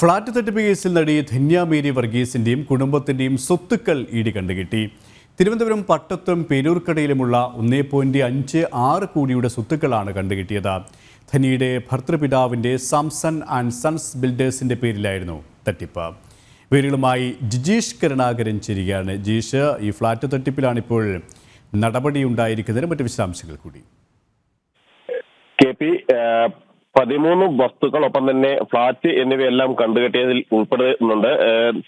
Flat തട്ടിപ്പ് കേസിൽ നടി ധന്യ മേരി വർഗീസിന്റെയും കുടുംബത്തിന്റെയും സ്വത്തുക്കൾ ഇടി കണ്ടുകിട്ടി. തിരുവനന്തപുരം പട്ടത്തും പേരൂർക്കടയിലുമുള്ള ഒന്നേ പോയിന്റ് അഞ്ച് ആറ് കോടിയുടെ സ്വത്തുക്കളാണ് കണ്ടുകിട്ടിയത്. ധനിയുടെ ഭർത്തൃപിതാവിന്റെ സാംസൺ ആൻഡ് സൺസ് ബിൽഡേഴ്സിന്റെ പേരിലായിരുന്നു തട്ടിപ്പ്. വിവരങ്ങളുമായി ജിജീഷ് കരുണാകരൻ ചേരുകയാണ്. ജിജീഷ് ഈ ഫ്ളാറ്റ് തട്ടിപ്പിലാണ് ഇപ്പോൾ നടപടിയുണ്ടായിരിക്കുന്നതിന് മറ്റ് വിശദാംശങ്ങൾ കൂടി. കെ പി പതിമൂന്ന് വസ്തുക്കൾ ഒപ്പം തന്നെ ഫ്ളാറ്റ് എന്നിവയെല്ലാം കണ്ടുകെട്ടിയതിൽ ഉൾപ്പെടുന്നുണ്ട്.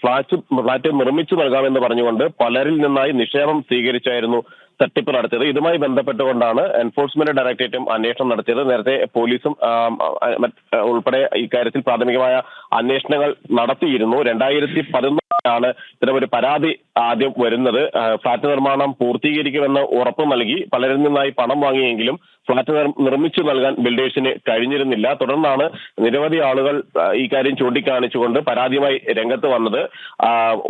ഫ്ളാറ്റ് ഫ്ളാറ്റ് നിർമ്മിച്ചു നൽകാമെന്ന് പറഞ്ഞുകൊണ്ട് പലരിൽ നിന്നായി നിക്ഷേപം സ്വീകരിച്ചായിരുന്നു തട്ടിപ്പ് നടത്തിയത്. ഇതുമായി ബന്ധപ്പെട്ടുകൊണ്ടാണ് എൻഫോഴ്സ്മെന്റ് ഡയറക്ടറേറ്റും അന്വേഷണം നടത്തിയത്. നേരത്തെ പോലീസും ഉൾപ്പെടെ ഇക്കാര്യത്തിൽ പ്രാഥമികമായ അന്വേഷണങ്ങൾ നടത്തിയിരുന്നു. രണ്ടായിരത്തി ഇത്തരം ഒരു പരാതി ആദ്യം വരുന്നത്. ഫ്ളാറ്റ് നിർമ്മാണം പൂർത്തീകരിക്കുമെന്ന് ഉറപ്പ് നൽകി. പലരിൽ നിന്നായി പണം വാങ്ങിയെങ്കിലും ഫ്ളാറ്റ് നിർ- നിർമ്മിച്ചു നൽകാൻ ബിൽഡേഴ്സിന് കഴിഞ്ഞിരുന്നില്ല. തുടർന്നാണ് നിരവധി ആളുകൾ ഈ കാര്യം ചൂണ്ടിക്കാണിച്ചുകൊണ്ട് പരാതിയുമായി രംഗത്ത് വന്നത്.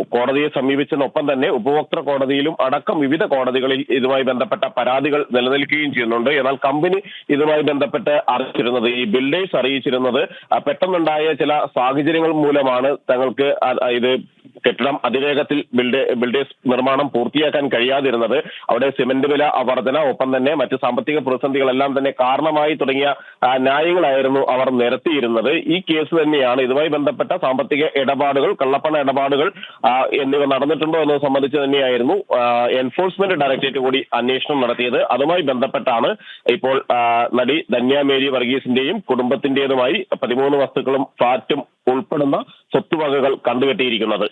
കോടതിയെ സമീപിച്ചതിനൊപ്പം തന്നെ ഉപഭോക്തൃ കോടതിയിലും അടക്കം വിവിധ കോടതികളിൽ ഇതുമായി ബന്ധപ്പെട്ട പരാതികൾ നിലനിൽക്കുകയും ചെയ്യുന്നുണ്ട്. എന്നാൽ കമ്പനി ഇതുമായി ബന്ധപ്പെട്ട് അറിയിച്ചിരുന്നത് ഈ ബിൽഡേഴ്സ് അറിയിച്ചിരുന്നത് പെട്ടെന്നുണ്ടായ ചില സാഹചര്യങ്ങൾ മൂലമാണ് തങ്ങൾക്ക് ഇത് കെട്ടിടം അതിവേഗത്തിൽ ബിൽഡ് ബിൽഡേഴ്സ് നിർമ്മാണം പൂർത്തിയാക്കാൻ കഴിയാതിരുന്നത് അവിടെ സിമന്റ് വില വർധന ഒപ്പം തന്നെ മറ്റ് സാമ്പത്തിക പ്രതിസന്ധികളെല്ലാം തന്നെ കാരണമായി തുടങ്ങിയ ന്യായങ്ങളായിരുന്നു അവർ നിരത്തിയിരുന്നത്. ഈ കേസ് തന്നെയാണ് ഇതുമായി ബന്ധപ്പെട്ട സാമ്പത്തിക ഇടപാടുകൾ കള്ളപ്പണ ഇടപാടുകൾ എന്നിവ നടന്നിട്ടുണ്ടോ എന്നത് സംബന്ധിച്ച് തന്നെയായിരുന്നു എൻഫോഴ്സ്മെന്റ് ഡയറക്ടറേറ്റ് കൂടി അന്വേഷണം നടത്തിയത്. അതുമായി ബന്ധപ്പെട്ടാണ് ഇപ്പോൾ നടി ധന്യ മേരി വർഗീസിന്റെയും കുടുംബത്തിന്റേതുമായി പതിമൂന്ന് വസ്തുക്കളും ഫ്ളാറ്റും ഉൾപ്പെടുന്ന സ്വത്തുവകകൾ കണ്ടുകെട്ടിയിരിക്കുന്നത്.